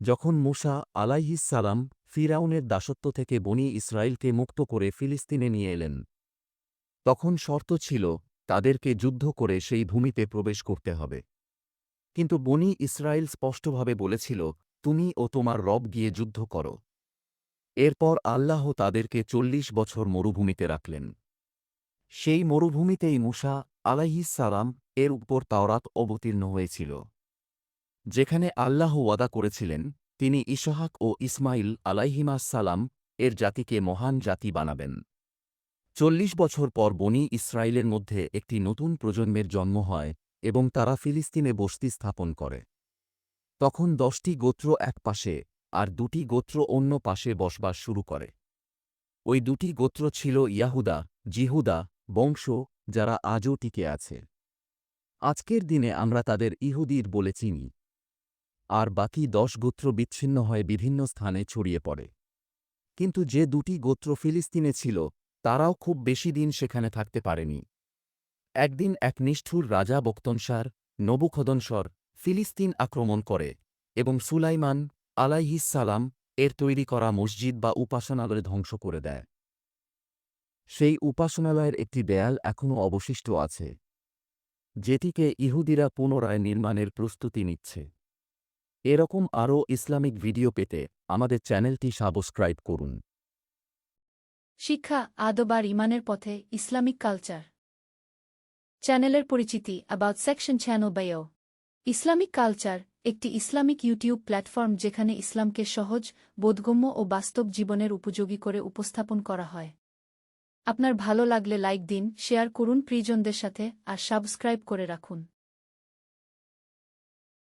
যখন মুসা আলাইহিসসালাম ফিরাউনের দাসত্ব থেকে বনি ইসরায়েলকে মুক্ত করে ফিলিস্তিনে নিয়ে এলেন। তখন শর্ত ছিল, তাদেরকে যুদ্ধ করে সেই ভূমিতে প্রবেশ করতে হবে। কিন্তু বনি ইসরায়েল স্পষ্টভাবে বলেছিল, তুমি ও তোমার রব গিয়ে যুদ্ধ করো। এরপর আল্লাহ তাদেরকে চল্লিশ বছর মরুভূমিতে রাখলেন। সেই মরুভূমিতেই মুসা আলাইহিসসালাম এর উপর তাওরাত অবতীর্ণ হয়েছিল। যেখানে আল্লাহ ওয়াদা করেছিলেন, তিনি ইসহাক ও ইসমাইল আলাইহিমাসালাম এর জাতিকে মহান জাতি বানাবেন। চল্লিশ বছর পর বনি ইসরায়েলের মধ্যে একটি নতুন প্রজন্মের জন্ম হয় এবং তারা ফিলিস্তিনে বসতি স্থাপন করে। তখন দশটি গোত্র এক পাশে আর দুটি গোত্র অন্য পাশে বসবাস শুরু করে। ওই দুটি গোত্র ছিল ইয়াহুদা, জিহুদা বংশ, যারা আজও টিকে আছে। আজকের দিনে আমরা তাদের ইহুদির বলে চিনি। আর বাকি দশ গোত্র বিচ্ছিন্ন হয়ে বিভিন্ন স্থানে ছড়িয়ে পড়ে। কিন্তু যে দুটি গোত্র ফিলিস্তিনে ছিল, তারাও খুব বেশি দিন সেখানে থাকতে পারেনি। একদিন এক নিষ্ঠুর রাজা বক্তনসার, নবুখদনসর, ফিলিস্তিন আক্রমণ করে এবং সুলাইমান আলাইহিসসালাম এর তৈরি করা মসজিদ বা উপাসনালয় ধ্বংস করে দেয়। সেই উপাসনালয়ের একটি দেয়াল এখনও অবশিষ্ট আছে, যেটিকে ইহুদিরা পুনরায় নির্মাণের প্রস্তুতি নিচ্ছে। এরকম আরও ইসলামিক ভিডিও পেতে আমাদের চ্যানেলটি সাবস্ক্রাইব করুন। শিক্ষা, আদব আর ইমানের পথে ইসলামিক কালচার। চ্যানেলের পরিচিতি about section channel bio Islamic culture একটি ইসলামিক ইউটিউব প্ল্যাটফর্ম যেখানে ইসলামকে সহজ, বোধগম্য ও বাস্তব জীবনের উপযোগী করে উপস্থাপন করা হয়। আপনার ভালো লাগলে লাইক দিন শেয়ার করুন প্রিয়জনদের সাথে আর সাবস্ক্রাইব করে রাখুন।